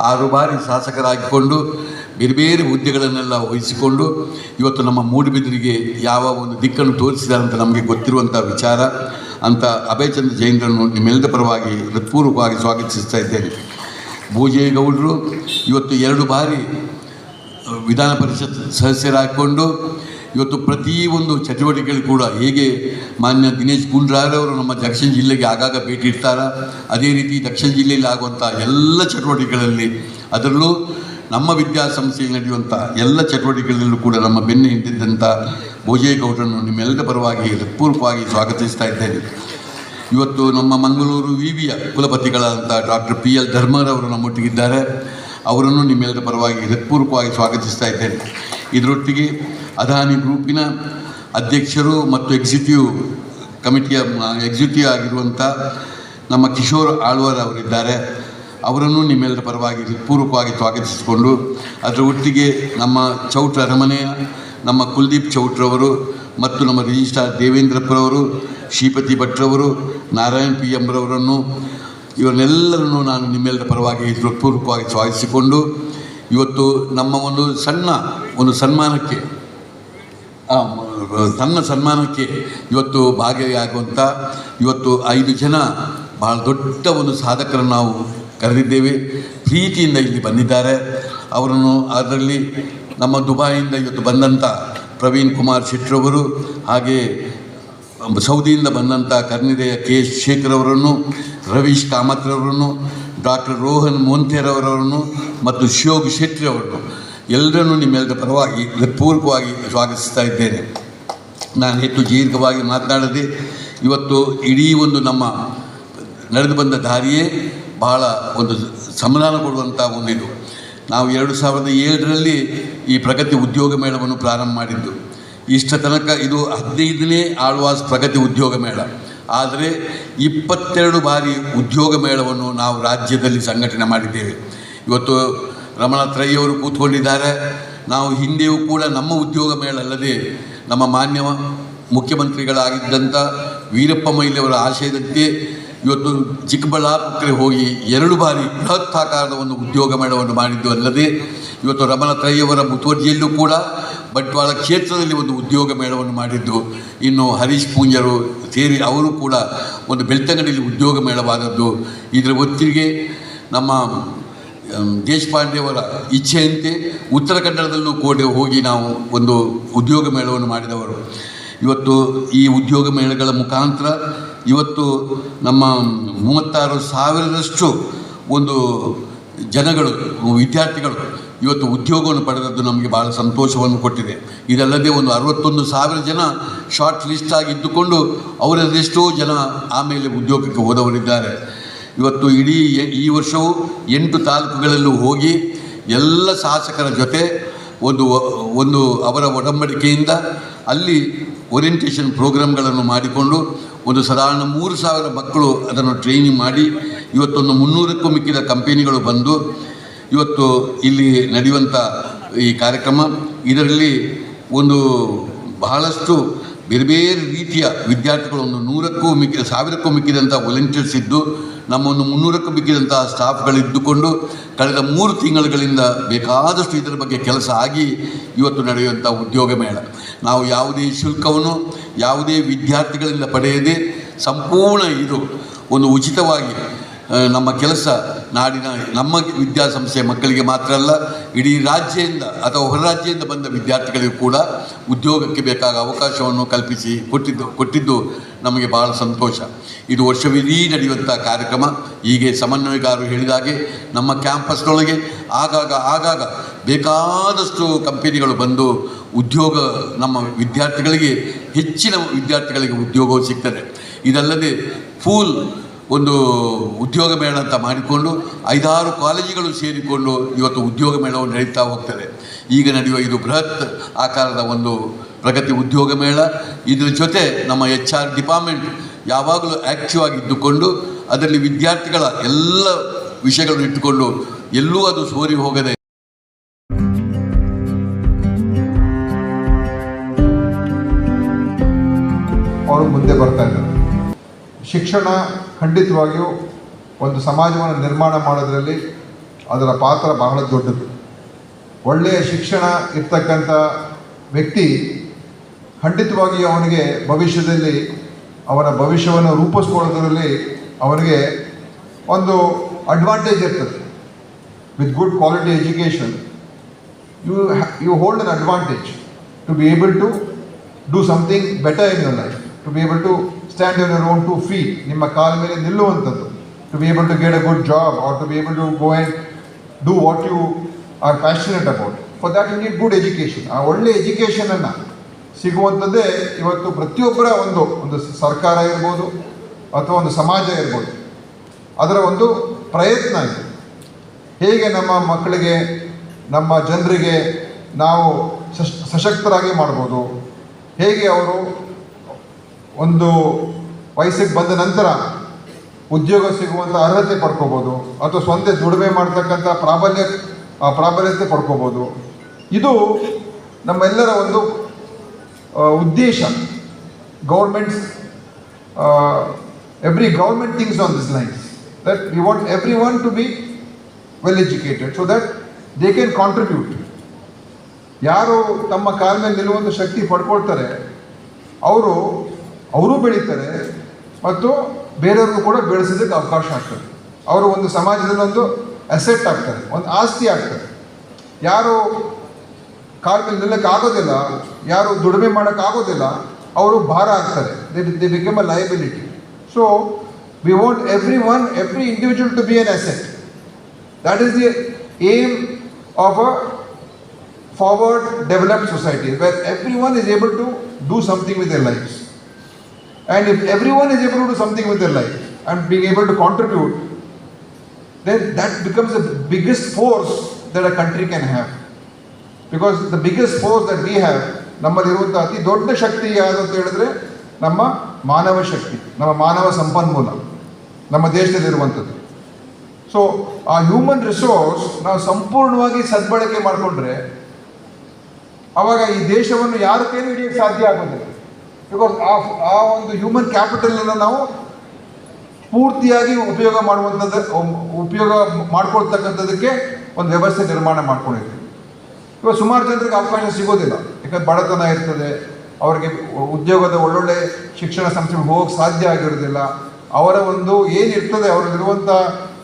ಆರು ಬಾರಿ ಶಾಸಕರಾಗಿಕೊಂಡು ಬೇರೆ ಬೇರೆ ಹುದ್ದೆಗಳನ್ನೆಲ್ಲ ವಹಿಸಿಕೊಂಡು ಇವತ್ತು ನಮ್ಮ ಮೂಡುಬಿದಿರಿಗೆ ಯಾವ ಒಂದು ದಿಕ್ಕನ್ನು ತೋರಿಸಿದ್ದಾರೆ ಅಂತ ನಮಗೆ ಗೊತ್ತಿರುವಂಥ ವಿಚಾರ ಅಂತ ಅಭಯಚಂದ್ರ ಜೈನರನ್ನು ನಿಮ್ಮೆಲ್ಲದ ಪರವಾಗಿ ಹೃತ್ಪೂರ್ವಕವಾಗಿ ಸ್ವಾಗತಿಸ್ತಾ ಇದ್ದೇನೆ. ಭೋಜೇಗೌಡರು ಇವತ್ತು ಎರಡು ಬಾರಿ ವಿಧಾನ ಪರಿಷತ್ ಸದಸ್ಯರಾಗಿಕೊಂಡು ಇವತ್ತು ಪ್ರತಿಯೊಂದು ಚಟುವಟಿಕೆಗಳು ಕೂಡ ಹೇಗೆ ಮಾನ್ಯ ದಿನೇಶ್ ಗುಂಡ್ರಾರವರು ನಮ್ಮ ದಕ್ಷಿಣ ಜಿಲ್ಲೆಗೆ ಆಗಾಗ ಭೇಟಿ ಇಡ್ತಾರ, ಅದೇ ರೀತಿ ದಕ್ಷಿಣ ಜಿಲ್ಲೆಯಲ್ಲಿ ಆಗುವಂಥ ಎಲ್ಲ ಚಟುವಟಿಕೆಗಳಲ್ಲಿ ಅದರಲ್ಲೂ ನಮ್ಮ ವಿದ್ಯಾಸಂಸ್ಥೆಯಲ್ಲಿ ನಡೆಯುವಂಥ ಎಲ್ಲ ಚಟುವಟಿಕೆಗಳಲ್ಲೂ ಕೂಡ ನಮ್ಮ ಬೆನ್ನು ಹಿಂದಿದ್ದಂಥ ಭೋಜೇಗೌಡರನ್ನು ನಿಮ್ಮೆಲ್ಲರ ಪರವಾಗಿ ಹೃತ್ಪೂರ್ವಕವಾಗಿ ಸ್ವಾಗತಿಸ್ತಾ ಇದ್ದೇನೆ. ಇವತ್ತು ನಮ್ಮ ಮಂಗಳೂರು ವಿ ವಿಯ ಕುಲಪತಿಗಳಾದಂಥ ಡಾಕ್ಟರ್ ಪಿ ಎಲ್ ಧರ್ಮರವರು ನಮ್ಮೊಟ್ಟಿಗಿದ್ದಾರೆ. ಅವರನ್ನು ನಿಮ್ಮೆಲ್ಲರ ಪರವಾಗಿ ಹೃತ್ಪೂರ್ವಕವಾಗಿ ಸ್ವಾಗತಿಸ್ತಾ ಇದ್ದೇನೆ. ಇದರೊಟ್ಟಿಗೆ ಅದಾನಿ ಗ್ರೂಪಿನ ಅಧ್ಯಕ್ಷರು ಮತ್ತು ಎಕ್ಸಿಕ್ಯೂಟಿವ್ ಕಮಿಟಿಯ ಎಕ್ಸಿಕ್ಯೂಟಿವ್ ಆಗಿರುವಂಥ ನಮ್ಮ ಕಿಶೋರ್ ಆಳ್ವಾರ್ ಅವರಿದ್ದಾರೆ. ಅವರನ್ನು ನಿಮ್ಮೆಲ್ಲರ ಪರವಾಗಿ ಪೂರ್ವಕವಾಗಿ ಸ್ವಾಗತಿಸಿಕೊಂಡು, ಅದರ ಒಟ್ಟಿಗೆ ನಮ್ಮ ಚೌಟ್ರ ಅರಮನೆಯ, ನಮ್ಮ ಕುಲ್ದೀಪ್ ಚೌಟ್ರವರು ಮತ್ತು ನಮ್ಮ ರಿಜಿಸ್ಟ್ರಾರ್ ದೇವೇಂದ್ರಪ್ಪರವರು, ಶ್ರೀಪತಿ ಭಟ್ರವರು, ನಾರಾಯಣ್ ಪಿ ಎಂರವರನ್ನು ಇವರನ್ನೆಲ್ಲರನ್ನು ನಾನು ನಿಮ್ಮೆಲ್ಲರ ಪರವಾಗಿ ಹೃತ್ಪೂರ್ವಕವಾಗಿ ಸ್ವಾಗತಿಸಿಕೊಂಡು ಇವತ್ತು ನಮ್ಮ ಒಂದು ಸಣ್ಣ ಒಂದು ಸನ್ಮಾನಕ್ಕೆ ಸಣ್ಣ ಸನ್ಮಾನಕ್ಕೆ ಇವತ್ತು ಭಾಗಿಯಾಗುವಂಥ ಇವತ್ತು ಐದು ಜನ ಭಾಳ ದೊಡ್ಡ ಒಂದು ಸಾಧಕರನ್ನು ನಾವು ಕರೆದಿದ್ದೇವೆ. ಪ್ರೀತಿಯಿಂದ ಇಲ್ಲಿ ಬಂದಿದ್ದಾರೆ. ಅವರನ್ನು ಅದರಲ್ಲಿ ನಮ್ಮ ದುಬಾಯಿಂದ ಇವತ್ತು ಬಂದಂಥ ಪ್ರವೀಣ್ ಕುಮಾರ್ ಶೆಟ್ರವರು ಹಾಗೆ ಸೌದಿಯಿಂದ ಬಂದಂಥ ಕರ್ನಿದೆಯ ಕೆ ಎಸ್ ಶೇಖರ್ ಅವರನ್ನು, ರವೀಶ್ ಕಾಮತ್ರವರನ್ನು ಡಾಕ್ಟರ್ ರೋಹನ್ ಮೋಂಥೇರವರನ್ನು ಮತ್ತು ಶಿವ ಶೆಟ್ಟಿ ಅವರನ್ನು ಎಲ್ಲರನ್ನೂ ನಿಮ್ಮೆಲ್ಲರ ಪರವಾಗಿ ಪೂರ್ವಕವಾಗಿ ಸ್ವಾಗತಿಸ್ತಾ ಇದ್ದೇನೆ. ನಾನು ಹೆಚ್ಚು ದೀರ್ಘವಾಗಿ ಮಾತನಾಡದೆ ಇವತ್ತು ಇಡೀ ಒಂದು ನಮ್ಮ ನಡೆದು ಬಂದ ದಾರಿಯೇ ಬಹಳ ಒಂದು ಸಮಾಧಾನ ಕೊಡುವಂಥ ಒಂದಿದು. ನಾವು ಎರಡು ಸಾವಿರದ ಏಳರಲ್ಲಿ ಈ ಪ್ರಗತಿ ಉದ್ಯೋಗ ಮೇಳವನ್ನು ಪ್ರಾರಂಭ ಮಾಡಿದ್ದು. ಇಷ್ಟ ತನಕ ಇದು ಹದಿನೈದನೇ ಆಳ್ವಾಸ್ ಪ್ರಗತಿ ಉದ್ಯೋಗ ಮೇಳ. ಆದರೆ ಇಪ್ಪತ್ತೆರಡು ಬಾರಿ ಉದ್ಯೋಗ ಮೇಳವನ್ನು ನಾವು ರಾಜ್ಯದಲ್ಲಿ ಸಂಘಟನೆ ಮಾಡಿದ್ದೇವೆ. ಇವತ್ತು ರಮಣ ಕೂತ್ಕೊಂಡಿದ್ದಾರೆ. ನಾವು ಹಿಂದೆಯೂ ಕೂಡ ನಮ್ಮ ಉದ್ಯೋಗ ಮೇಳ ಅಲ್ಲದೆ ನಮ್ಮ ಮಾನ್ಯ ಮುಖ್ಯಮಂತ್ರಿಗಳಾಗಿದ್ದಂಥ ವೀರಪ್ಪ ಮೊಯ್ಲಿಯವರ ಆಶಯದಂತೆ ಇವತ್ತು ಚಿಕ್ಕಬಳ್ಳಾಪುರಕ್ಕೆ ಹೋಗಿ ಎರಡು ಬಾರಿ ಬೃಹತ್ ಆಕಾರದ ಒಂದು ಉದ್ಯೋಗ ಮೇಳವನ್ನು ಮಾಡಿದ್ದು ಅಲ್ಲದೆ ಇವತ್ತು ರಮಣ ತ್ರೈಯವರ ಮುತುವರ್ಜಿಯಲ್ಲೂ ಕೂಡ ಬಂಟ್ವಾಳ ಕ್ಷೇತ್ರದಲ್ಲಿ ಒಂದು ಉದ್ಯೋಗ ಮೇಳವನ್ನು ಮಾಡಿದ್ದು, ಇನ್ನು ಹರೀಶ್ ಪೂಂಜರು ಸೇರಿ ಅವರು ಕೂಡ ಒಂದು ಬೆಳ್ತಂಗಡಿಯಲ್ಲಿ ಉದ್ಯೋಗ ಮೇಳವಾದದ್ದು. ಇದರ ಒತ್ತಿಗೆ ನಮ್ಮ ದೇಶಪಾಂಡೆಯವರ ಇಚ್ಛೆಯಂತೆ ಉತ್ತರ ಕನ್ನಡದಲ್ಲೂ ಕೂಡ ಹೋಗಿ ನಾವು ಒಂದು ಉದ್ಯೋಗ ಮೇಳವನ್ನು ಮಾಡಿದವರು. ಇವತ್ತು ಈ ಉದ್ಯೋಗ ಮೇಳಗಳ ಮುಖಾಂತರ ಇವತ್ತು ನಮ್ಮ ಮೂವತ್ತಾರು ಸಾವಿರದಷ್ಟು ಒಂದು ಜನಗಳು, ವಿದ್ಯಾರ್ಥಿಗಳು ಇವತ್ತು ಉದ್ಯೋಗವನ್ನು ಪಡೆದದ್ದು ನಮಗೆ ಭಾಳ ಸಂತೋಷವನ್ನು ಕೊಟ್ಟಿದೆ. ಇದಲ್ಲದೆ ಒಂದು ಅರವತ್ತೊಂದು ಸಾವಿರ ಜನ ಶಾರ್ಟ್ ಲಿಸ್ಟ್ ಆಗಿದ್ದುಕೊಂಡು ಅವರದೆಷ್ಟೋ ಜನ ಆಮೇಲೆ ಉದ್ಯೋಗಕ್ಕೆ ಹೋದವರಿದ್ದಾರೆ. ಇವತ್ತು ಇಡೀ ಈ ವರ್ಷವೂ ಎಂಟು ತಾಲೂಕುಗಳಲ್ಲೂ ಹೋಗಿ ಎಲ್ಲ ಶಾಸಕರ ಜೊತೆ ಒಂದು ಒಂದು ಅವರ ಒಡಂಬಡಿಕೆಯಿಂದ ಅಲ್ಲಿ ಓರಿಯೆಂಟೇಷನ್ ಪ್ರೋಗ್ರಾಮ್ಗಳನ್ನು ಮಾಡಿಕೊಂಡು ಒಂದು ಸಾಧಾರಣ ಮೂರು ಸಾವಿರ ಮಕ್ಕಳು ಅದನ್ನು ಟ್ರೈನಿಂಗ್ ಮಾಡಿ ಇವತ್ತೊಂದು ಮುನ್ನೂರಕ್ಕೂ ಮಿಕ್ಕಿದ ಕಂಪೆನಿಗಳು ಬಂದು ಇವತ್ತು ಇಲ್ಲಿ ನಡೆಯುವಂಥ ಈ ಕಾರ್ಯಕ್ರಮ, ಇದರಲ್ಲಿ ಒಂದು ಬಹಳಷ್ಟು ಬೇರೆ ಬೇರೆ ರೀತಿಯ ವಿದ್ಯಾರ್ಥಿಗಳು ಒಂದು ನೂರಕ್ಕೂ ಮಿಕ್ಕಿ ಸಾವಿರಕ್ಕೂ ಮಿಕ್ಕಿದಂಥ ವಾಲಂಟಿಯರ್ಸ್ ಇದ್ದು ನಮ್ಮ ಒಂದು ಮುನ್ನೂರಕ್ಕೂ ಮಿಕ್ಕಿದಂಥ ಸ್ಟಾಫ್ಗಳಿದ್ದುಕೊಂಡು ಕಳೆದ ಮೂರು ತಿಂಗಳುಗಳಿಂದ ಬೇಕಾದಷ್ಟು ಇದರ ಬಗ್ಗೆ ಕೆಲಸ ಆಗಿ ಇವತ್ತು ನಡೆಯುವಂಥ ಉದ್ಯೋಗ ಮೇಳ. ನಾವು ಯಾವುದೇ ಶುಲ್ಕವನ್ನು, ಯಾವುದೇ ವಿದ್ಯಾರ್ಥಿಗಳಿಂದ ಪಡೆಯದೆ ಸಂಪೂರ್ಣ ಇದು ಒಂದು ಉಚಿತವಾಗಿ ನಮ್ಮ ಕೆಲಸ ನಾಡಿನ ನಮ್ಮ ವಿದ್ಯಾಸಂಸ್ಥೆಯ ಮಕ್ಕಳಿಗೆ ಮಾತ್ರ ಅಲ್ಲ, ಇಡೀ ರಾಜ್ಯದಿಂದ ಅಥವಾ ಹೊರ ರಾಜ್ಯದಿಂದ ಬಂದ ವಿದ್ಯಾರ್ಥಿಗಳಿಗೂ ಕೂಡ ಉದ್ಯೋಗಕ್ಕೆ ಬೇಕಾದ ಅವಕಾಶವನ್ನು ಕಲ್ಪಿಸಿ ಕೊಟ್ಟಿದ್ದು ಕೊಟ್ಟಿದ್ದು ನಮಗೆ ಬಹಳ ಸಂತೋಷ. ಇದು ವರ್ಷವಿಡೀ ನಡೆಯುವಂಥ ಕಾರ್ಯಕ್ರಮ. ಹೀಗೆ ಸಮನ್ವಯಗಾರರು ಹೇಳಿದಾಗೆ ನಮ್ಮ ಕ್ಯಾಂಪಸ್ನೊಳಗೆ ಆಗಾಗ ಆಗಾಗ ಬೇಕಾದಷ್ಟು ಕಂಪನಿಗಳು ಬಂದು ಉದ್ಯೋಗ ನಮ್ಮ ವಿದ್ಯಾರ್ಥಿಗಳಿಗೆ, ಹೆಚ್ಚಿನ ವಿದ್ಯಾರ್ಥಿಗಳಿಗೆ ಉದ್ಯೋಗವು ಸಿಗ್ತದೆ. ಇದಲ್ಲದೆ ಫೂಲ್ ಒಂದು ಉದ್ಯೋಗ ಮೇಳ ಅಂತ ಮಾಡಿಕೊಂಡು ಐದಾರು ಕಾಲೇಜುಗಳು ಸೇರಿಕೊಂಡು ಇವತ್ತು ಉದ್ಯೋಗ ಮೇಳವು ನಡೀತಾ ಹೋಗ್ತದೆ. ಈಗ ನಡೆಯುವ ಇದು ಬೃಹತ್ ಆಕಾರದ ಒಂದು ಪ್ರಗತಿ ಉದ್ಯೋಗ ಮೇಳ. ಇದರ ಜೊತೆ ನಮ್ಮ ಎಚ್ ಆರ್ ಡಿಪಾರ್ಟ್ಮೆಂಟ್ ಯಾವಾಗಲೂ ಆ್ಯಕ್ಟಿವ್ ಆಗಿ ಇದ್ದುಕೊಂಡು ಅದರಲ್ಲಿ ವಿದ್ಯಾರ್ಥಿಗಳ ಎಲ್ಲ ವಿಷಯಗಳನ್ನು ಇಟ್ಟುಕೊಂಡು ಎಲ್ಲೂ ಅದು ಸೋರಿ ಹೋಗದೆ ಅವರು ಮುಂದೆ ಬರ್ತಾ ಇದ್ದಾರೆ. ಶಿಕ್ಷಣ ಖಂಡಿತವಾಗಿಯೂ ಒಂದು ಸಮಾಜವನ್ನು ನಿರ್ಮಾಣ ಮಾಡೋದರಲ್ಲಿ ಅದರ ಪಾತ್ರ ಬಹಳ ದೊಡ್ಡದು. ಒಳ್ಳೆಯ ಶಿಕ್ಷಣ ಇರ್ತಕ್ಕಂಥ ವ್ಯಕ್ತಿ ಖಂಡಿತವಾಗಿ ಅವನಿಗೆ ಭವಿಷ್ಯದಲ್ಲಿ ಅವನ ಭವಿಷ್ಯವನ್ನು ರೂಪಿಸ್ಕೊಳ್ಳೋದರಲ್ಲಿ ಅವನಿಗೆ ಒಂದು ಅಡ್ವಾಂಟೇಜ್ ಇರ್ತದೆ. With good quality education you you hold an advantage to be able to do something better in your life to be able to stand in your own two feet ನಿಮ್ಮ ಕಾಲ ಮೇಲೆ ನಿಲ್ಲುವಂಥದ್ದು. To be able to get a good job or to be able to go and do what you are passionate about for that you need good education ಆ ಒಳ್ಳೆ ಎಜುಕೇಷನನ್ನು ಸಿಗುವಂಥದ್ದೇ ಇವತ್ತು ಪ್ರತಿಯೊಬ್ಬರ ಒಂದು ಒಂದು ಸರ್ಕಾರ ಇರ್ಬೋದು ಅಥವಾ ಒಂದು ಸಮಾಜ ಇರ್ಬೋದು. ಅದರ ಒಂದು ಪ್ರಯತ್ನ ಇದೆ. ಹೇಗೆ ನಮ್ಮ ಮಕ್ಕಳಿಗೆ, ನಮ್ಮ ಜನರಿಗೆ ನಾವು ಸಶ್ ಸಶಕ್ತರಾಗಿ ಮಾಡ್ಬೋದು? ಹೇಗೆ ಅವರು ಒಂದು ವಯಸ್ಸಿಗೆ ಬಂದ ನಂತರ ಉದ್ಯೋಗ ಸಿಗುವಂಥ ಅರ್ಹತೆ ಪಡ್ಕೋಬೋದು ಅಥವಾ ಸ್ವಂತ ದುಡಿಮೆ ಮಾಡ್ತಕ್ಕಂಥ ಪ್ರಾಬಲ್ಯ ಪ್ರಾಬಲ್ಯತೆ ಪಡ್ಕೋಬೋದು. ಇದು ನಮ್ಮೆಲ್ಲರ ಒಂದು ಉದ್ದೇಶ. Governments every government thinks on this lines that we want every one to be well educated so that they can contribute ಯಾರು ತಮ್ಮ ಕಾಲ ಮೇಲೆ ನಿಲ್ಲುವಂಥ ಶಕ್ತಿ ಪಡ್ಕೊಳ್ತಾರೆ, ಅವರು ಅವರು ಬೆಳೀತಾರೆ ಮತ್ತು ಬೇರೆಯವ್ರಿಗೂ ಕೂಡ ಬೆಳೆಸೋದಕ್ಕೆ ಅವಕಾಶ ಆಗ್ತದೆ. ಅವರು ಒಂದು ಸಮಾಜದಲ್ಲಿ ಒಂದು ಅಸೆಟ್ ಆಗ್ತಾರೆ, ಒಂದು ಆಸ್ತಿ ಆಗ್ತಾರೆ ಯಾರು ಕಾಲ ಮೇಲೆ ನಿಲ್ಲಕ್ಕೆ ಆಗೋದಿಲ್ಲ, ಯಾರು ದುಡಿಮೆ ಮಾಡೋಕ್ಕೆ ಆಗೋದಿಲ್ಲ, ಅವರು ಭಾರ ಆಗ್ತಾರೆ. They they become a liability so we want every one every individual to be an asset that is the aim of a forward forward society society, where everyone is able to do something with their lives. And if everyone is able to do something with their life and being able to contribute, then that becomes the biggest force that a country can have. Because the biggest force that we have, ನಮ್ಮಲ್ಲಿರುವಂಥ ಅತಿ ದೊಡ್ಡ ಶಕ್ತಿ ಯಾವುದು ಅಂತ ಹೇಳಿದ್ರೆ ನಮ್ಮ ಮಾನವ ಶಕ್ತಿ ನಮ್ಮ ಮಾನವ ಸಂಪನ್ಮೂಲ ನಮ್ಮ ದೇಶದಲ್ಲಿರುವಂಥದ್ದು ಸೊ ಆ ಹ್ಯೂಮನ್ ರಿಸೋರ್ಸ್ ನಾವು ಸಂಪೂರ್ಣವಾಗಿ ಸದ್ಬಳಕೆ ಮಾಡಿಕೊಂಡ್ರೆ ಅವಾಗ ಈ ದೇಶವನ್ನು ಯಾರ ಕೈಲೂ ಹಿಡಿಯಕ್ಕೆ ಸಾಧ್ಯ ಆಗೋದಿಲ್ಲ ಬಿಕಾಸ್ ಆ ಆ ಒಂದು ಹ್ಯೂಮನ್ ಕ್ಯಾಪಿಟಲನ್ನು ನಾವು ಪೂರ್ತಿಯಾಗಿ ಉಪಯೋಗ ಮಾಡುವಂಥದ್ದು ಉಪಯೋಗ ಮಾಡ್ಕೊಳ್ತಕ್ಕಂಥದ್ದಕ್ಕೆ ಒಂದು ವ್ಯವಸ್ಥೆ ನಿರ್ಮಾಣ ಮಾಡ್ಕೊಂಡಿದ್ದೀವಿ. ಇವಾಗ ಸುಮಾರು ಜನರಿಗೆ ಅವಕಾಶ ಸಿಗೋದಿಲ್ಲ. ಯಾಕಂದ್ರೆ ಬಡತನ ಇರ್ತದೆ, ಅವರಿಗೆ ಉದ್ಯೋಗದ ಒಳ್ಳೊಳ್ಳೆ ಶಿಕ್ಷಣ ಸಂಸ್ಥೆಗೆ ಹೋಗಕ್ಕೆ ಸಾಧ್ಯ ಆಗಿರೋದಿಲ್ಲ. ಅವರ ಒಂದು ಏನಿರ್ತದೆ ಅವರಲ್ಲಿರುವಂಥ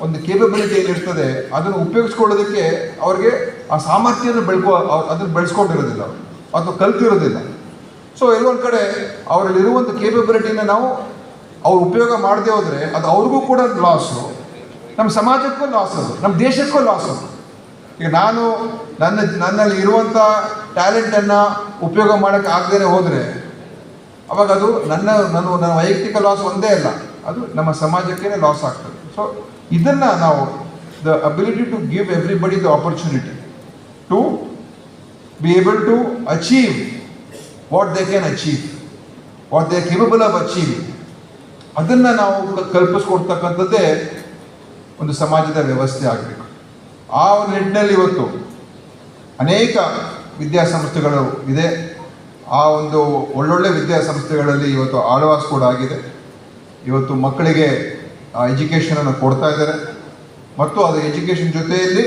ಒಂದು ಕೇಪಬಿಲಿಟಿ ಏನಿರ್ತದೆ ಅದನ್ನು ಉಪಯೋಗಿಸ್ಕೊಳ್ಳೋದಕ್ಕೆ ಅವರಿಗೆ ಆ ಸಾಮರ್ಥ್ಯವನ್ನು ಬೆಳ್ಕೊ ಅದನ್ನು ಬೆಳೆಸ್ಕೊಂಡಿರೋದಿಲ್ಲ. ಅಥವಾ ಕಲ್ತಿರೋದಿಲ್ಲ. ಸೊ ಎಲ್ಲೊಂದು ಕಡೆ ಅವರಲ್ಲಿರುವಂಥ ಕೇಪಬಿಲಿಟಿನ ನಾವು ಅವ್ರು ಉಪಯೋಗ ಮಾಡದೆ ಹೋದರೆ ಅದು ಅವ್ರಿಗೂ ಕೂಡ ಲಾಸು ನಮ್ಮ ಸಮಾಜಕ್ಕೂ ಲಾಸ್ ಅದು ನಮ್ಮ ದೇಶಕ್ಕೂ ಲಾಸ್ ಅದು. ಈಗ ನಾನು ನನ್ನ, ನನ್ನಲ್ಲಿ ಇರುವಂಥ ಟ್ಯಾಲೆಂಟನ್ನು ಉಪಯೋಗ ಮಾಡೋಕ್ಕೆ ಆಗದೇ ಹೋದರೆ, ಅವಾಗ ಅದು ನನ್ನ ನನ್ನ ನನ್ನ ವೈಯಕ್ತಿಕ ಲಾಸ್ ಒಂದೇ ಅಲ್ಲ, ಅದು ನಮ್ಮ ಸಮಾಜಕ್ಕೇ ಲಾಸ್ ಆಗ್ತದೆ. ಸೊ ಇದನ್ನು ನಾವು the ability to give everybody the opportunity to be able to achieve what they can achieve what they capable of achieve ಅದನ್ನು ನಾವು ಕಲ್ಪಿಸ್ಕೊಡ್ತಕ್ಕಂಥದ್ದೇ ಒಂದು ಸಮಾಜದ ವ್ಯವಸ್ಥೆ ಆಗಬೇಕು. ಆ ಒಂದು ನಿಟ್ಟಿನಲ್ಲಿ ಇವತ್ತು ಅನೇಕ ವಿದ್ಯಾಸಂಸ್ಥೆಗಳು ಇದೆ. ಆ ಒಂದು ಒಳ್ಳೊಳ್ಳೆ ವಿದ್ಯಾಸಂಸ್ಥೆಗಳಲ್ಲಿ ಇವತ್ತು ಆಳ್ವಾಸ್ ಕೂಡ ಆಗಿದೆ. ಇವತ್ತು ಮಕ್ಕಳಿಗೆ ಎಜುಕೇಷನನ್ನು ಕೊಡ್ತಾ ಇದ್ದಾರೆ. ಮತ್ತು ಅದು ಎಜುಕೇಷನ್ ಜೊತೆಯಲ್ಲಿ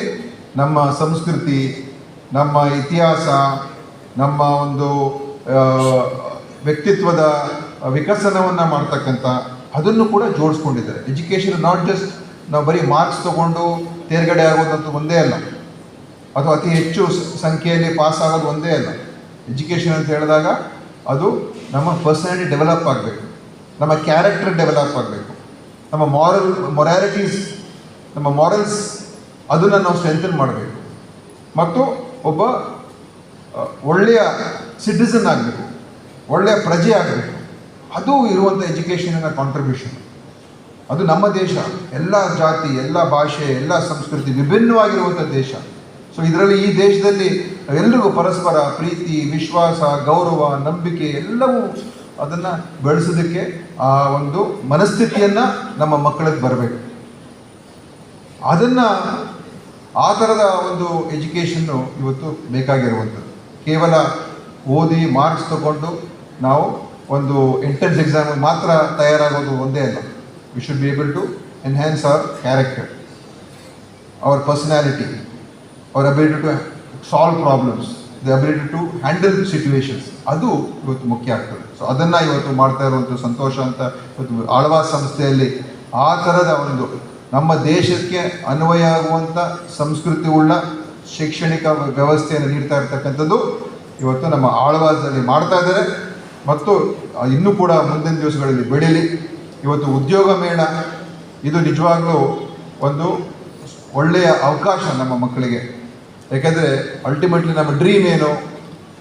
ನಮ್ಮ ಸಂಸ್ಕೃತಿ, ನಮ್ಮ ಇತಿಹಾಸ, ನಮ್ಮ ಒಂದು ವ್ಯಕ್ತಿತ್ವದ ವಿಕಸನವನ್ನು ಮಾಡ್ತಕ್ಕಂಥ ಅದನ್ನು ಕೂಡ ಜೋಡಿಸ್ಕೊಂಡಿದ್ದಾರೆ. ಎಜುಕೇಷನ್ ನಾಟ್ ಜಸ್ಟ್ ನಾವು ಬರೀ ಮಾರ್ಕ್ಸ್ ತಗೊಂಡು ತೇರ್ಗಡೆ ಆಗೋದಂತೂ ಒಂದೇ ಅಲ್ಲ. ಅಥವಾ ಅತಿ ಹೆಚ್ಚು ಸಂಖ್ಯೆಯಲ್ಲಿ ಪಾಸ್ ಆಗೋದು ಒಂದೇ ಅಲ್ಲ. ಎಜುಕೇಷನ್ ಅಂತ ಹೇಳಿದಾಗ ಅದು ನಮ್ಮ ಪರ್ಸನಾಲಿಟಿ ಡೆವಲಪ್ ಆಗಬೇಕು. ನಮ್ಮ ಕ್ಯಾರೆಕ್ಟರ್ ಡೆವಲಪ್ ಆಗಬೇಕು. ನಮ್ಮ ಮಾರಲ್ ಮೊರಾಲಿಟೀಸ್ ನಮ್ಮ ಮಾರಲ್ಸ್ ಅದನ್ನು ನಾವು ಸ್ಟ್ರೆಂಥನ್ ಮಾಡಬೇಕು. ಮತ್ತು ಒಬ್ಬ ಒಳ್ಳೆಯ ಸಿಟಿಸನ್ ಆಗಬೇಕು ಒಳ್ಳೆಯ ಪ್ರಜೆ ಆಗಬೇಕು, ಅದು ಇರುವಂಥ ಎಜುಕೇಷನಿನ ಕಾಂಟ್ರಿಬ್ಯೂಷನ್ ಅದು ನಮ್ಮ ದೇಶ, ಎಲ್ಲ ಜಾತಿ, ಎಲ್ಲ ಭಾಷೆ, ಎಲ್ಲ ಸಂಸ್ಕೃತಿ ವಿಭಿನ್ನವಾಗಿರುವಂಥ ದೇಶ. ಸೊ ಇದರಲ್ಲಿ ಈ ದೇಶದಲ್ಲಿ ಎಲ್ಲರಿಗೂ ಪರಸ್ಪರ ಪ್ರೀತಿ, ವಿಶ್ವಾಸ, ಗೌರವ, ನಂಬಿಕೆ ಎಲ್ಲವೂ ಅದನ್ನು ಬೆಳೆಸೋದಕ್ಕೆ ಆ ಒಂದು ಮನಸ್ಥಿತಿಯನ್ನು ನಮ್ಮ ಮಕ್ಕಳಿಗೆ ಬರಬೇಕು. ಅದನ್ನು ಆ ಥರದ ಒಂದು ಎಜುಕೇಷನ್ನು ಇವತ್ತು ಬೇಕಾಗಿರುವಂಥದ್ದು. ಕೇವಲ ಓದಿ ಮಾರ್ಕ್ಸ್ ತಗೊಂಡು ನಾವು ಒಂದು ಎಂಟ್ರೆನ್ಸ್ ಎಕ್ಸಾಮ್ ಮಾತ್ರ ತಯಾರಾಗೋದು ಒಂದೇ ಅಲ್ಲ. We should be able to enhance our character our personality our ability to solve problems the ability to handle situations ಅದು ಇವತ್ತು ಮುಖ್ಯ ಆಗ್ತದೆ. ಸೊ ಅದನ್ನು ಇವತ್ತು ಮಾಡ್ತಾ ಇರುವಂಥ ಸಂತೋಷ ಅಂತ ಇವತ್ತು ಆಳ್ವಾಸ್ ಸಂಸ್ಥೆಯಲ್ಲಿ ಆ ಥರದ ಒಂದು ನಮ್ಮ ದೇಶಕ್ಕೆ ಅನ್ವಯ ಆಗುವಂಥ ಸಂಸ್ಕೃತಿ ಉಳ್ಳ ಶೈಕ್ಷಣಿಕ ವ್ಯವಸ್ಥೆಯನ್ನು ನೀಡ್ತಾ ಇರ್ತಕ್ಕಂಥದ್ದು ಇವತ್ತು ನಮ್ಮ ಆಳ್ವಾಸದಲ್ಲಿ ಮಾಡ್ತಾ ಇದ್ದಾರೆ. ಮತ್ತು ಇನ್ನೂ ಕೂಡ ಮುಂದಿನ ದಿವಸಗಳಲ್ಲಿ ಬೆಳೀಲಿ. ಇವತ್ತು ಉದ್ಯೋಗ ಮೇಳ. ಇದು ನಿಜವಾಗ್ಲೂ ಒಂದು ಒಳ್ಳೆಯ ಅವಕಾಶ ನಮ್ಮ ಮಕ್ಕಳಿಗೆ. ಯಾಕೆಂದರೆ ಅಲ್ಟಿಮೇಟ್ಲಿ ನಮ್ಮ ಡ್ರೀಮ್ ಏನು?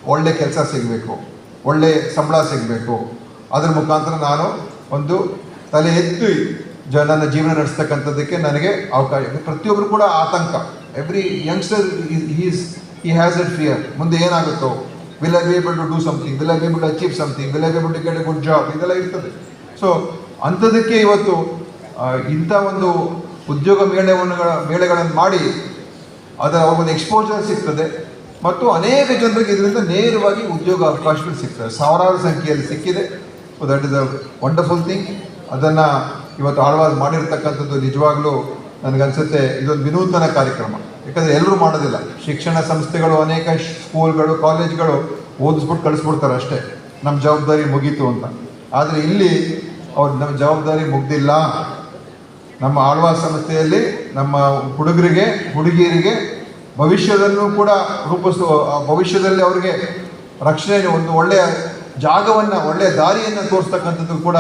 ಒಳ್ಳೆ ಕೆಲಸ ಸಿಗಬೇಕು. ಒಳ್ಳೆ ಸಂಬಳ ಸಿಗಬೇಕು. ಅದರ ಮುಖಾಂತರ ನಾನು ಒಂದು ತಲೆ ಎತ್ತಿ ಜ, ನನ್ನ ಜೀವನ ನಡೆಸ್ತಕ್ಕಂಥದ್ದಕ್ಕೆ ನನಗೆ ಅವಕಾಶ. ಪ್ರತಿಯೊಬ್ಬರು ಕೂಡ ಆತಂಕ. ಎವ್ರಿ ಯಂಗ್ಸ್ಟರ್ ಈಸ್ ಈ ಹ್ಯಾಸ್ ಎಟ್ ಫಿಯರ್ ಮುಂದೆ ಏನಾಗುತ್ತೋ? Will I be able to do something will I be able to achieve something will I be able to get a good job ಇದೆಲ್ಲ ಇರ್ತದೆ. ಸೊ ಅಂಥದಕ್ಕೆ ಇವತ್ತು ಇಂಥ ಒಂದು ಉದ್ಯೋಗ ಮೇಳವನ್ನು ಮೇಳಗಳನ್ನು ಮಾಡಿ, ಅದರ ಒಂದು ಎಕ್ಸ್ಪೋಜರ್ ಸಿಗ್ತದೆ. ಮತ್ತು ಅನೇಕ ಜನರಿಗೆ ಇದರಿಂದ ನೇರವಾಗಿ ಉದ್ಯೋಗ ಅವಕಾಶಗಳು ಸಿಗ್ತದೆ ಸಾವಿರಾರು ಸಂಖ್ಯೆಯಲ್ಲಿ ಸಿಕ್ಕಿದೆ. So that is a wonderful thing ಅದನ್ನು ಇವತ್ತು ಆಳ್ವಾಸ್ ಮಾಡಿರ್ತಕ್ಕಂಥದ್ದು ನಿಜವಾಗ್ಲೂ ನನಗನ್ಸುತ್ತೆ. ಇದೊಂದು ವಿನೂತನ ಕಾರ್ಯಕ್ರಮ. ಯಾಕಂದರೆ ಎಲ್ಲರೂ ಮಾಡೋದಿಲ್ಲ. ಶಿಕ್ಷಣ ಸಂಸ್ಥೆಗಳು, ಅನೇಕ ಸ್ಕೂಲ್ಗಳು, ಕಾಲೇಜ್ಗಳು ಓದಿಸ್ಬಿಟ್ಟು ಕಳಿಸ್ಬಿಡ್ತಾರೆ ಅಷ್ಟೇ. ನಮ್ಮ ಜವಾಬ್ದಾರಿ ಮುಗೀತು ಅಂತ. ಆದರೆ ಇಲ್ಲಿ ಅವ್ರು ನಮ್ಮ ಜವಾಬ್ದಾರಿ ಮುಗ್ದಿಲ್ಲ. ನಮ್ಮ ಆಳ್ವಾಸ್ ಸಂಸ್ಥೆಯಲ್ಲಿ ನಮ್ಮ ಹುಡುಗರಿಗೆ, ಹುಡುಗಿಯರಿಗೆ ಭವಿಷ್ಯದಲ್ಲೂ ಕೂಡ ರೂಪಿಸುವ, ಆ ಭವಿಷ್ಯದಲ್ಲಿ ಅವರಿಗೆ ರಕ್ಷಣೆ ಒಂದು ಒಳ್ಳೆಯ ಜಾಗವನ್ನು, ಒಳ್ಳೆಯ ದಾರಿಯನ್ನು ತೋರಿಸ್ತಕ್ಕಂಥದ್ದು ಕೂಡ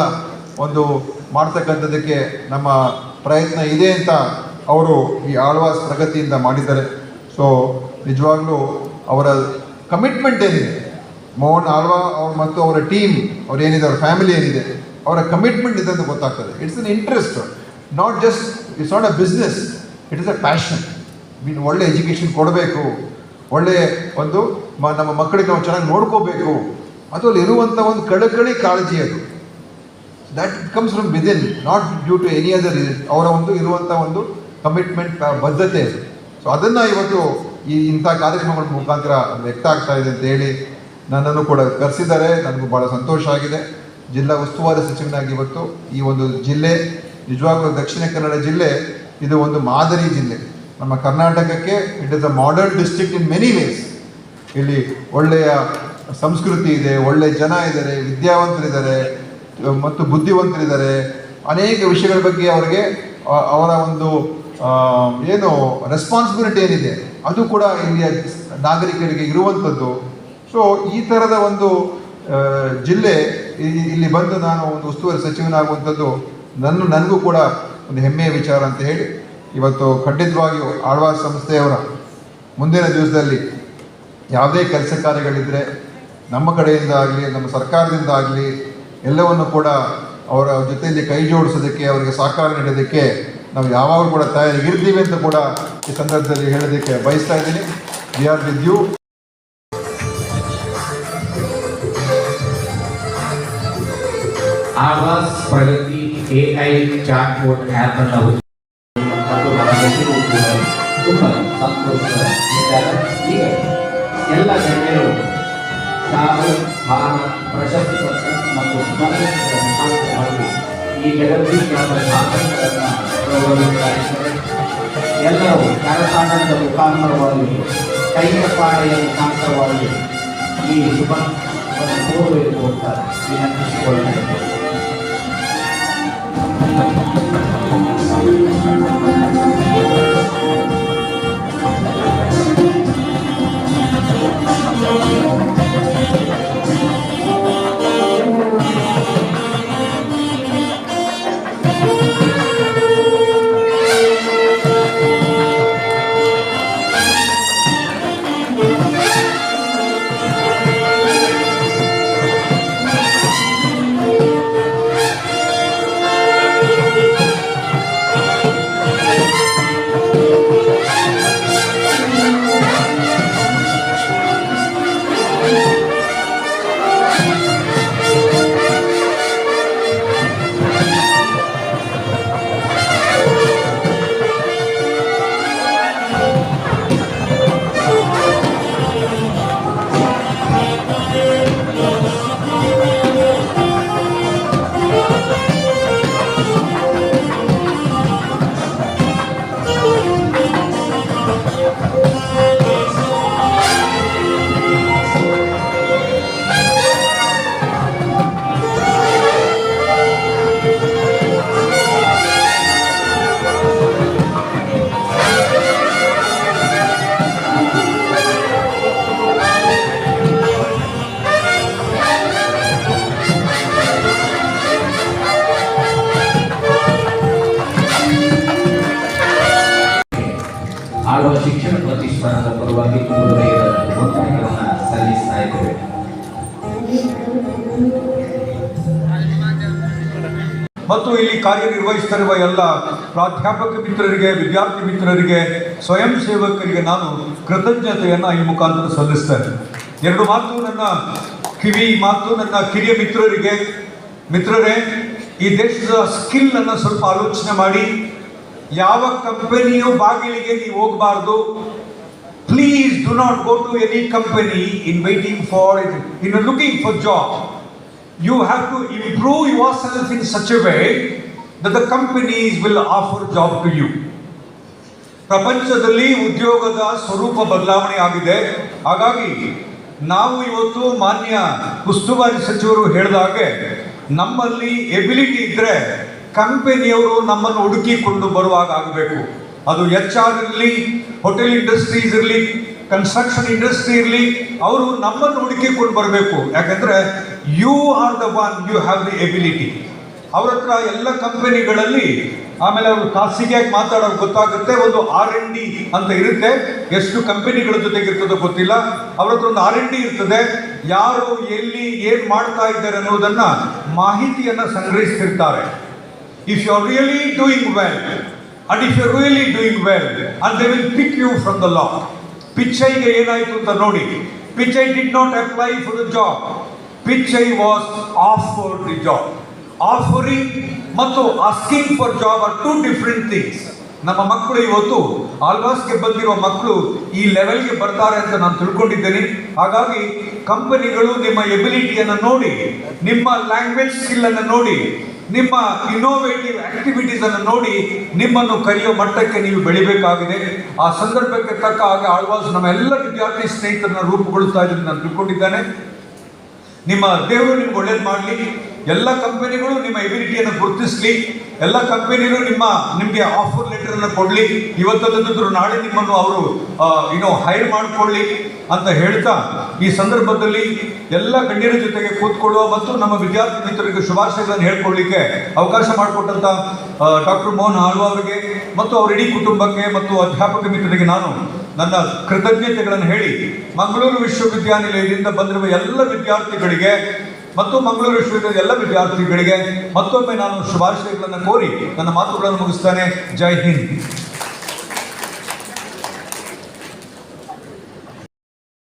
ಒಂದು ಮಾಡ್ತಕ್ಕಂಥದ್ದಕ್ಕೆ ನಮ್ಮ ಪ್ರಯತ್ನ ಇದೆ ಅಂತ ಅವರು ಈ ಆಳ್ವಾಸ್ ಪ್ರಗತಿಯಿಂದ ಮಾಡಿದ್ದಾರೆ. ಸೊ ನಿಜವಾಗ್ಲೂ ಅವರ ಕಮಿಟ್ಮೆಂಟ್ ಏನಿದೆ? ಮೋಹನ್ ಆಳ್ವಾ ಅವ್ರ ಮತ್ತು ಅವರ ಟೀಮ್ ಅವ್ರು ಏನಿದೆ? ಅವ್ರ ಫ್ಯಾಮಿಲಿ ಏನಿದೆ? ಅವರ ಕಮಿಟ್ಮೆಂಟ್ ಇದೆ ಅಂತ ಗೊತ್ತಾಗ್ತದೆ. It's an interest not just it's not a business it is a passion mean ಒಳ್ಳೆ ಎಜುಕೇಷನ್ ಕೊಡಬೇಕು. ಒಳ್ಳೆ ಒಂದು ನಮ್ಮ ಮಕ್ಕಳಿಗೆ ನಾವು ಚೆನ್ನಾಗಿ ನೋಡ್ಕೋಬೇಕು. ಅದು ಅಲ್ಲಿ ಇರುವಂಥ ಒಂದು ಕಳಕಳಿ ಕಾಳಜಿ ಅದು. That comes from within not due to any other ಅವರ ಒಂದು ಇರುವಂಥ ಒಂದು ಕಮಿಟ್ಮೆಂಟ್ ಬದ್ಧತೆ ಅದು. ಸೊ ಅದನ್ನು ಇವತ್ತು ಈ ಇಂಥ ಕಾರ್ಯಕ್ರಮಗಳ ಮುಖಾಂತರ ವ್ಯಕ್ತ ಆಗ್ತಾ ಇದೆ ಅಂತ ಹೇಳಿ ನನ್ನನ್ನು ಕೂಡ ಕರೆಸಿದ್ದಾರೆ. ನನಗೂ ಭಾಳ ಸಂತೋಷ ಆಗಿದೆ. ಜಿಲ್ಲಾ ಉಸ್ತುವಾರಿ ಸಚಿವನಾಗಿ ಇವತ್ತು ಈ ಒಂದು ಜಿಲ್ಲೆ, ನಿಜವಾಗ್ಲೂ ದಕ್ಷಿಣ ಕನ್ನಡ ಜಿಲ್ಲೆ, ಇದು ಒಂದು ಮಾದರಿ ಜಿಲ್ಲೆ. ನಮ್ಮ ಕರ್ನಾಟಕಕ್ಕೆ it is a modern district in many ways ಇಲ್ಲಿ ಒಳ್ಳೆಯ ಸಂಸ್ಕೃತಿ ಇದೆ ಒಳ್ಳೆಯ ಜನ ಇದ್ದಾರೆ, ವಿದ್ಯಾವಂತರಿದ್ದಾರೆ, ಮತ್ತು ಬುದ್ಧಿವಂತರಿದ್ದಾರೆ. ಅನೇಕ ವಿಷಯಗಳ ಬಗ್ಗೆ ಅವರಿಗೆ ಅವರ ಒಂದು ಏನು ರೆಸ್ಪಾನ್ಸಿಬಿಲಿಟಿ ಏನಿದೆ? ಅದು ಕೂಡ ಇಲ್ಲಿಯ ನಾಗರಿಕರಿಗೆ ಇರುವಂಥದ್ದು. ಸೊ ಈ ಥರದ ಒಂದು ಜಿಲ್ಲೆ ಇಲ್ಲಿ ಬಂದು ನಾನು ಒಂದು ಉಸ್ತುವಾರಿ ಸಚಿವನಾಗುವಂಥದ್ದು ನನ್ನ, ನನಗೂ ಕೂಡ ಒಂದು ಹೆಮ್ಮೆಯ ವಿಚಾರ ಅಂತ ಹೇಳಿ, ಇವತ್ತು ಖಂಡಿತವಾಗಿಯೂ ಆಳ್ವಾಸ್ ಸಂಸ್ಥೆಯವರ ಮುಂದಿನ ದಿವಸದಲ್ಲಿ ಯಾವುದೇ ಕೆಲಸ ಕಾರ್ಯಗಳಿದ್ದರೆ ನಮ್ಮ ಕಡೆಯಿಂದ ಆಗಲಿ, ನಮ್ಮ ಸರ್ಕಾರದಿಂದ ಆಗಲಿ ಎಲ್ಲವನ್ನು ಕೂಡ ಅವರ ಜೊತೆಯಲ್ಲಿ ಕೈ ಜೋಡಿಸೋದಕ್ಕೆ, ಅವರಿಗೆ ಸಹಕಾರ ನೀಡೋದಕ್ಕೆ ನಾವು ಯಾವಾಗಲೂ ಕೂಡ ತಯಾರಿಗಿರ್ತೀವಿ ಅಂತ ಕೂಡ ಈ ಸಂದರ್ಭದಲ್ಲಿ ಹೇಳೋದಕ್ಕೆ ಬಯಸ್ತಾ ಇದ್ದೀನಿ. We are with you. Alva's Pragati AI chatbot app ಅನ್ನು ತುಂಬ ಸಂತೋಷ ಎಲ್ಲ ಗಣ್ಯರು ತಾವು ಮಾನ ಪ್ರಶಸ್ತಿ ಪತ್ರ ಮತ್ತು ಸ್ಮರಣೆ ಈ ಜಗತ್ತಿನ ಸಾಧನೆಗಳನ್ನು ಇದ್ದಾರೆ ಎಲ್ಲರೂ ಕರತಾಂಡದ ಮುಖಾಂತರವಾಗಿ ಕೈಯಪಾಡೆಯ ಮುಖಾಂತರವಾಗಿ ಈ ಶುಭ ಕೋರಬೇಕು ಅಂತ ವಿನಂತಿಸಿಕೊಳ್ಳಬೇಕು ಶಿಕ್ಷಣ ಪ್ರತಿಷ್ಠಾನದ ಪರವಾಗಿ ಸಲ್ಲಿಸ್ತಾ ಇದ್ದೇವೆ ಮತ್ತು ಇಲ್ಲಿ ಕಾರ್ಯನಿರ್ವಹಿಸುತ್ತಿರುವ ಎಲ್ಲ ಪ್ರಾಧ್ಯಾಪಕ ಮಿತ್ರರಿಗೆ, ವಿದ್ಯಾರ್ಥಿ ಮಿತ್ರರಿಗೆ, ಸ್ವಯಂ ಸೇವಕರಿಗೆ ನಾನು ಕೃತಜ್ಞತೆಯನ್ನು ಈ ಮುಖಾಂತರ ಸಲ್ಲಿಸ್ತೇನೆ. ಎರಡು ಮಾತು ನನ್ನ ಕಿವಿ ಮಾತು ನನ್ನ ಕಿರಿಯ ಮಿತ್ರರಿಗೆ. ಮಿತ್ರರೇ, ಈ ದೇಶದ ಸ್ಕಿಲ್ ಅನ್ನು ಸ್ವಲ್ಪ ಆಲೋಚನೆ ಮಾಡಿ. ಯಾವ ಕಂಪನಿಯು ಬಾಗಿಲಿಗೆ ನೀವು ಹೋಗಬಾರ್ದು please do not go to any company in waiting for in looking for job you have to improve yourself in such a way that the companies will offer job to you ಪ್ರಪಂಚದಲ್ಲಿ ಉದ್ಯೋಗದ ಸ್ವರೂಪ ಬದಲಾವಣೆ ಆಗಿದೆ. ಹಾಗಾಗಿ ನಾವು ಇವತ್ತು ಮಾನ್ಯ ಉಸ್ತುವಾರಿ ಸಚಿವರು ಹೇಳಿದಾಗೆ ನಮ್ಮಲ್ಲಿ ಎಬಿಲಿಟಿ ಇದ್ರೆ ಕಂಪನಿಯವರು ನಮ್ಮನ್ನು ಹುಡುಕಿಕೊಂಡು ಬರುವಾಗ ಆಗಬೇಕು. ಅದು ಎಚ್ ಆರ್ ಇರಲಿ ಹೋಟೆಲ್ ಇಂಡಸ್ಟ್ರೀಸ್ ಇರಲಿ ಕನ್ಸ್ಟ್ರಕ್ಷನ್ ಇಂಡಸ್ಟ್ರಿ ಇರಲಿ, ಅವರು ನಮ್ಮನ್ನು ಹುಡುಕಿಕೊಂಡು ಬರಬೇಕು. ಯಾಕಂದ್ರೆ you are the one you have the ability ಅವ್ರ ಹತ್ರ ಎಲ್ಲ ಕಂಪನಿಗಳಲ್ಲಿ ಆಮೇಲೆ ಅವರು ಖಾಸಗಿಯಾಗಿ ಮಾತಾಡೋದು ಗೊತ್ತಾಗುತ್ತೆ, ಒಂದು ಆರ್ ಎನ್ ಡಿ ಅಂತ ಇರುತ್ತೆ. ಎಷ್ಟು ಕಂಪನಿಗಳ ಜೊತೆಗೆ ಇರ್ತದೋ ಗೊತ್ತಿಲ್ಲ. ಅವ್ರ ಹತ್ರ ಒಂದು ಆರ್ ಎನ್ ಡಿ ಇರ್ತದೆ. ಯಾರು, ಎಲ್ಲಿ, ಏನ್ ಮಾಡ್ತಾ ಇದ್ದಾರೆ ಅನ್ನೋದನ್ನು ಮಾಹಿತಿಯನ್ನ ಸಂಗ್ರಹಿಸ್ತಿರ್ತಾರೆ. You are really doing well and if you really doing well and they will pick you from the ಲಾ ಪಿಚ್ಚೈಗೆ ಏನಾಯಿತು ಅಂತ ನೋಡಿ Pichai did not apply for the job Pichai was offered the job offering ಮತ್ತು asking for job are two different things ನಮ್ಮ ಮಕ್ಕಳು ಇವತ್ತು ಆಲ್ವಾಸ್ಗೆ ಬಂದಿರುವ ಮಕ್ಕಳು ಈ ಲೆವೆಲ್ಗೆ ಬರ್ತಾರೆ ಅಂತ ನಾನು ತಿಳ್ಕೊಂಡಿದ್ದೇನೆ ಹಾಗಾಗಿ ಕಂಪನಿಗಳು ನಿಮ್ಮ ಎಬಿಲಿಟಿಯನ್ನು ನೋಡಿ ನಿಮ್ಮ ಲ್ಯಾಂಗ್ವೇಜ್ ಸ್ಕಿಲ್ಲನ್ನು ನೋಡಿ ನಿಮ್ಮ ಇನ್ನೋವೇಟಿವ್ ಆಕ್ಟಿವಿಟೀಸ್ ಅನ್ನು ನೋಡಿ ನಿಮ್ಮನ್ನು ಕರೆಯೋ ಮಟ್ಟಕ್ಕೆ ನೀವು ಬೆಳಿಬೇಕಾಗಿದೆ. ಆ ಸಂದರ್ಭಕ್ಕೆ ತಕ್ಕ ಹಾಗೆ ಆಳ್ವಾಸ್ ನಮ್ಮ ಎಲ್ಲ ವಿದ್ಯಾರ್ಥಿ ಸ್ನೇಹಿತರನ್ನ ರೂಪುಗೊಳಿಸ್ತಾ ಇದ್ದೀನಿ ನಾನು ತಿಳ್ಕೊಂಡಿದ್ದೇನೆ. ನಿಮ್ಮ ದೇವರು ನಿಮ್ಗೆ ಒಳ್ಳೇದು ಮಾಡಲಿ. ಎಲ್ಲ ಕಂಪನಿಗಳು ನಿಮ್ಮ ಎಬಿಲಿಟಿಯನ್ನು ಗುರುತಿಸಲಿ. ಎಲ್ಲ ಕಂಪನಿನೂ ನಿಮ್ಮ ನಿಮಗೆ ಆಫರ್ ಲೆಟರ್ ಅನ್ನು ಕೊಡಲಿ. ಇವತ್ತಲ್ಲದಿದ್ರು ನಾಳೆ ನಿಮ್ಮನ್ನು ಅವರು ಏನೋ ಹೈರ್ ಮಾಡಿಕೊಳ್ಳಿ ಅಂತ ಹೇಳ್ತಾ ಈ ಸಂದರ್ಭದಲ್ಲಿ ಎಲ್ಲ ಗಣ್ಯರ ಜೊತೆಗೆ ಕೂತ್ಕೊಳ್ಳುವ ಮತ್ತು ನಮ್ಮ ವಿದ್ಯಾರ್ಥಿ ಮಿತ್ರರಿಗೆ ಶುಭಾಶಯಗಳನ್ನು ಹೇಳ್ಕೊಳ್ಳಿಕ್ಕೆ ಅವಕಾಶ ಮಾಡಿಕೊಟ್ಟಂತ ಡಾಕ್ಟರ್ ಮೋಹನ್ ಆಳ್ವ ಅವರಿಗೆ ಮತ್ತು ಅವರ ಇಡೀ ಕುಟುಂಬಕ್ಕೆ ಮತ್ತು ಅಧ್ಯಾಪಕ ಮಿತ್ರರಿಗೆ ನಾನು ನನ್ನ ಕೃತಜ್ಞತೆಗಳನ್ನು ಹೇಳಿ, ಮಂಗಳೂರು ವಿಶ್ವವಿದ್ಯಾನಿಲಯದಿಂದ ಬಂದಿರುವ ಎಲ್ಲ ವಿದ್ಯಾರ್ಥಿಗಳಿಗೆ ಮತ್ತು ಮಂಗಳೂರು ವಿಶ್ವವಿದ್ಯಾಲಯದ ಎಲ್ಲ ವಿದ್ಯಾರ್ಥಿಗಳಿಗೆ ಮತ್ತೊಮ್ಮೆ ನಾನು ಶುಭಾಶಯಗಳನ್ನು ಕೋರಿ ನನ್ನ ಮಾತುಗಳನ್ನು ಮುಗಿಸ್ತಾನೆ. ಜೈ ಹಿಂದ್.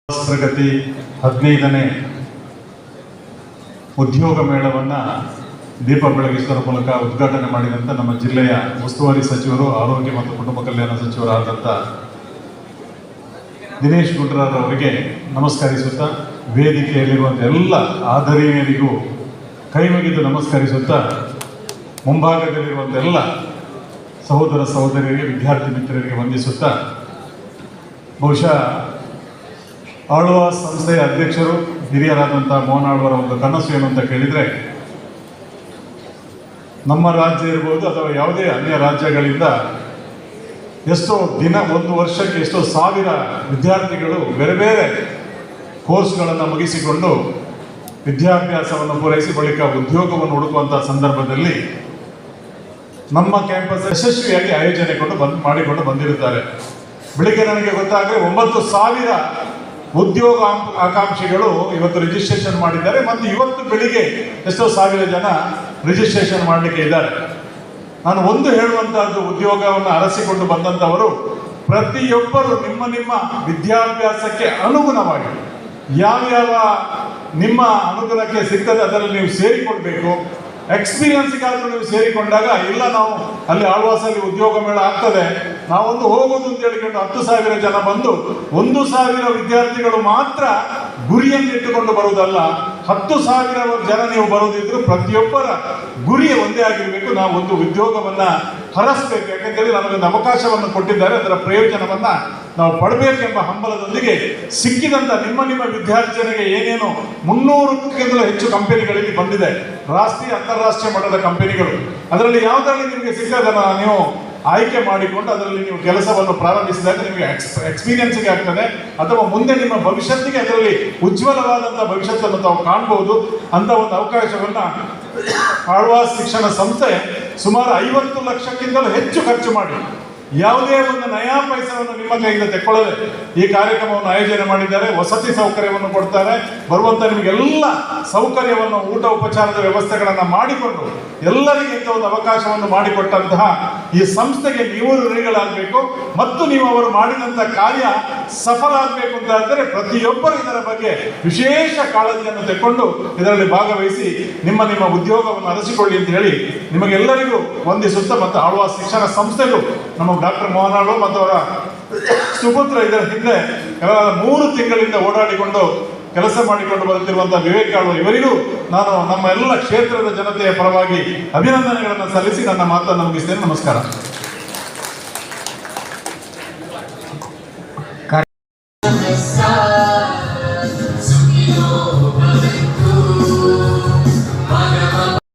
ಪ್ರಗತಿ ಹದಿನೈದನೇ ಉದ್ಯೋಗ ಮೇಳವನ್ನು ದೀಪ ಬೆಳಗಿಸುವ ಮೂಲಕ ಉದ್ಘಾಟನೆ ಮಾಡಿದಂಥ ನಮ್ಮ ಜಿಲ್ಲೆಯ ಉಸ್ತುವಾರಿ ಸಚಿವರು, ಆರೋಗ್ಯ ಮತ್ತು ಕುಟುಂಬ ಕಲ್ಯಾಣ ಸಚಿವರಾದಂಥ ದಿನೇಶ್ ಗುಂಡ್ರಾರ್ ನಮಸ್ಕರಿಸುತ್ತಾ ವೇದಿಕೆಯಲ್ಲಿರುವಂಥ ಎಲ್ಲ ಆದರಣೀಯರಿಗೂ ಕೈ ಮುಗಿದು ನಮಸ್ಕರಿಸುತ್ತಾ ಮುಂಭಾಗದಲ್ಲಿರುವಂಥ ಎಲ್ಲ ಸಹೋದರ ಸಹೋದರಿಯರಿಗೆ, ವಿದ್ಯಾರ್ಥಿ ಮಿತ್ರರಿಗೆ ವಂದಿಸುತ್ತಾ ಬಹುಶಃ ಆಳುವ ಸಂಸ್ಥೆಯ ಅಧ್ಯಕ್ಷರು ಹಿರಿಯರಾದಂಥ ಮೋಹನ್ ಆಳ್ವರ ಒಂದು ಕನಸು ಏನು ಅಂತ ಕೇಳಿದರೆ, ನಮ್ಮ ರಾಜ್ಯ ಇರ್ಬೋದು ಅಥವಾ ಯಾವುದೇ ಅನ್ಯ ರಾಜ್ಯಗಳಿಂದ ಎಷ್ಟೋ ದಿನ, ಒಂದು ವರ್ಷಕ್ಕೆ ಎಷ್ಟೋ ಸಾವಿರ ವಿದ್ಯಾರ್ಥಿಗಳು, ಬೇರೆ ಬೇರೆ ಕೋರ್ಸ್ಗಳನ್ನು ಮುಗಿಸಿಕೊಂಡು ವಿದ್ಯಾಭ್ಯಾಸವನ್ನು ಪೂರೈಸಿ ಬಳಿಕ ಉದ್ಯೋಗವನ್ನು ಹುಡುಕುವಂಥ ಸಂದರ್ಭದಲ್ಲಿ ನಮ್ಮ ಕ್ಯಾಂಪಸ್ ಯಶಸ್ವಿಯಾಗಿ ಆಯೋಜನೆಕೊಂಡು ಬಂದ್ ಮಾಡಿಕೊಂಡು ಬಂದಿರುತ್ತಾರೆ. ಬೆಳಿಗ್ಗೆ ನನಗೆ ಗೊತ್ತಾಗಲಿ ಒಂಬತ್ತು ಸಾವಿರ ಉದ್ಯೋಗ ಆಕಾಂಕ್ಷಿಗಳು ಇವತ್ತು ರಿಜಿಸ್ಟ್ರೇಷನ್ ಮಾಡಿದ್ದಾರೆ ಮತ್ತು ಇವತ್ತು ಬೆಳಿಗ್ಗೆ ಎಷ್ಟೋ ಸಾವಿರ ಜನ ರಿಜಿಸ್ಟ್ರೇಷನ್ ಮಾಡಲಿಕ್ಕೆ ಇದ್ದಾರೆ. ನಾನು ಒಂದು ಹೇಳುವಂತಹದ್ದು, ಉದ್ಯೋಗವನ್ನು ಅರಸಿಕೊಂಡು ಬಂದಂಥವರು ಪ್ರತಿಯೊಬ್ಬರು ನಿಮ್ಮ ನಿಮ್ಮ ವಿದ್ಯಾಭ್ಯಾಸಕ್ಕೆ ಅನುಗುಣವಾಗಿ ಯಾವ್ಯಾವ ನಿಮ್ಮ ಅನುಗುಣಕ್ಕೆ ಸಿಗ್ತದೆ ಅದರಲ್ಲಿ ನೀವು ಸೇರಿಕೊಳ್ಬೇಕು. ಎಕ್ಸ್ಪೀರಿಯನ್ಸ್ಗಾದರೂ ನೀವು ಸೇರಿಕೊಂಡಾಗ ಇಲ್ಲ, ನಾವು ಅಲ್ಲಿ ಆಳ್ವಾಸಲ್ಲಿ ಉದ್ಯೋಗ ಮೇಳ ಆಗ್ತದೆ. ನಾವೊಂದು ಹೋಗೋದು ಅಂತ ಹೇಳಿಕೊಂಡು ಹತ್ತು ಸಾವಿರ ಜನ ಬಂದು ಒಂದು ಸಾವಿರ ವಿದ್ಯಾರ್ಥಿಗಳು ಮಾತ್ರ ಗುರಿಯನ್ನು ಇಟ್ಟುಕೊಂಡು ಬರುವುದಲ್ಲ, ಹತ್ತು ಸಾವಿರ ಜನ ನೀವು ಬರೋದಿದ್ರು ಪ್ರತಿಯೊಬ್ಬರ ಗುರಿ ಒಂದೇ ಆಗಿರಬೇಕು. ನಾವು ಒಂದು ಉದ್ಯೋಗವನ್ನ ಹರಸ್ಬೇಕು. ಯಾಕಂತೇಳಿ ನಮಗೊಂದು ಅವಕಾಶವನ್ನು ಕೊಟ್ಟಿದ್ದಾರೆ. ಅದರ ಪ್ರಯೋಜನವನ್ನ ನಾವು ಪಡಬೇಕೆಂಬ ಹಂಬಲದೊಂದಿಗೆ ಸಿಕ್ಕಿದಂತ ನಿಮ್ಮ ನಿಮ್ಮ ವಿದ್ಯಾರ್ಥಿಗಳಿಗೆ ಏನೇನು ಮುನ್ನೂರಕ್ಕಿಂತಲೂ ಹೆಚ್ಚು ಕಂಪನಿಗಳಲ್ಲಿ ಬಂದಿದೆ. ರಾಷ್ಟ್ರೀಯ, ಅಂತಾರಾಷ್ಟ್ರೀಯ ಮಟ್ಟದ ಕಂಪನಿಗಳು. ಅದರಲ್ಲಿ ಯಾವುದರಲ್ಲಿ ನಿಮಗೆ ಸಿಕ್ಕದನ್ನ ನೀವು ಆಯ್ಕೆ ಮಾಡಿಕೊಂಡು ಅದರಲ್ಲಿ ನೀವು ಕೆಲಸವನ್ನು ಪ್ರಾರಂಭಿಸಿದಾಗ ನಿಮಗೆ ಎಕ್ಸ್ಪೀರಿಯನ್ಸ್ಗೆ ಆಗ್ತದೆ. ಅಥವಾ ಮುಂದೆ ನಿಮ್ಮ ಭವಿಷ್ಯತ್ತಿಗೆ ಅದರಲ್ಲಿ ಉಜ್ವಲವಾದಂಥ ಭವಿಷ್ಯತ್ತನ್ನು ತಾವು ಕಾಣಬಹುದು ಅಂತ ಒಂದು ಅವಕಾಶವನ್ನ ಆಳ್ವಾಸ್ ಶಿಕ್ಷಣ ಸಂಸ್ಥೆ ಸುಮಾರು ಐವತ್ತು ಲಕ್ಷಕ್ಕಿಂತಲೂ ಹೆಚ್ಚು ಖರ್ಚು ಮಾಡಿ ಯಾವುದೇ ಒಂದು ನಯಾ ಪೈಸವನ್ನು ನಿಮ್ಮ ಕೈಯಿಂದ ತೆಕ್ಕೊಳ್ಳದೆ ಈ ಕಾರ್ಯಕ್ರಮವನ್ನು ಆಯೋಜನೆ ಮಾಡಿದ್ದಾರೆ. ವಸತಿ ಸೌಕರ್ಯವನ್ನು ಕೊಡ್ತಾರೆ. ಬರುವಂತ ನಿಮಗೆಲ್ಲ ಸೌಕರ್ಯವನ್ನು ಊಟ ಉಪಚಾರದ ವ್ಯವಸ್ಥೆಗಳನ್ನು ಮಾಡಿಕೊಂಡು ಎಲ್ಲರಿಗೆ ಇಂಥ ಒಂದು ಅವಕಾಶವನ್ನು ಮಾಡಿಕೊಟ್ಟಂತಹ ಈ ಸಂಸ್ಥೆಗೆ ನೀವು ಋಣಿಗಳಾಗಬೇಕು ಮತ್ತು ನೀವು ಅವರು ಮಾಡಿದಂಥ ಕಾರ್ಯ ಸಫಲ ಆಗಬೇಕು ಅಂತ ಆದರೆ ಪ್ರತಿಯೊಬ್ಬರು ಇದರ ಬಗ್ಗೆ ವಿಶೇಷ ಕಾಳಜಿಯನ್ನು ತೆಕ್ಕೊಂಡು ಇದರಲ್ಲಿ ಭಾಗವಹಿಸಿ ನಿಮ್ಮ ನಿಮ್ಮ ಉದ್ಯೋಗವನ್ನು ಅರಸಿಕೊಳ್ಳಿ ಅಂತ ಹೇಳಿ ನಿಮಗೆಲ್ಲರಿಗೂ ವಂದಿಸುತ್ತಾ ಮತ್ತು ಆಳುವ ಶಿಕ್ಷಣ ಸಂಸ್ಥೆಗೂ ನಮ್ಮ ಡಾಕ್ಟರ್ ಮೋಹನಾಳು ಮತ್ತು ಅವರ ಸುಪುತ್ರ ಇದರ ಹಿಂದೆ ಮೂರು ತಿಂಗಳಿಂದ ಓಡಾಡಿಕೊಂಡು ಕೆಲಸ ಮಾಡಿಕೊಂಡು ಬರುತ್ತಿರುವಂತಹ ವಿವೇಕ್ ಆಳ್ವ ಇವರಿಗೂ ನಾನು ನಮ್ಮ ಎಲ್ಲ ಕ್ಷೇತ್ರದ ಜನತೆಯ ಪರವಾಗಿ ಅಭಿನಂದನೆಗಳನ್ನು ಸಲ್ಲಿಸಿ ನನ್ನ ಮಾತನ್ನು ಮುಗಿಸ್ತೇನೆ. ನಮಸ್ಕಾರ.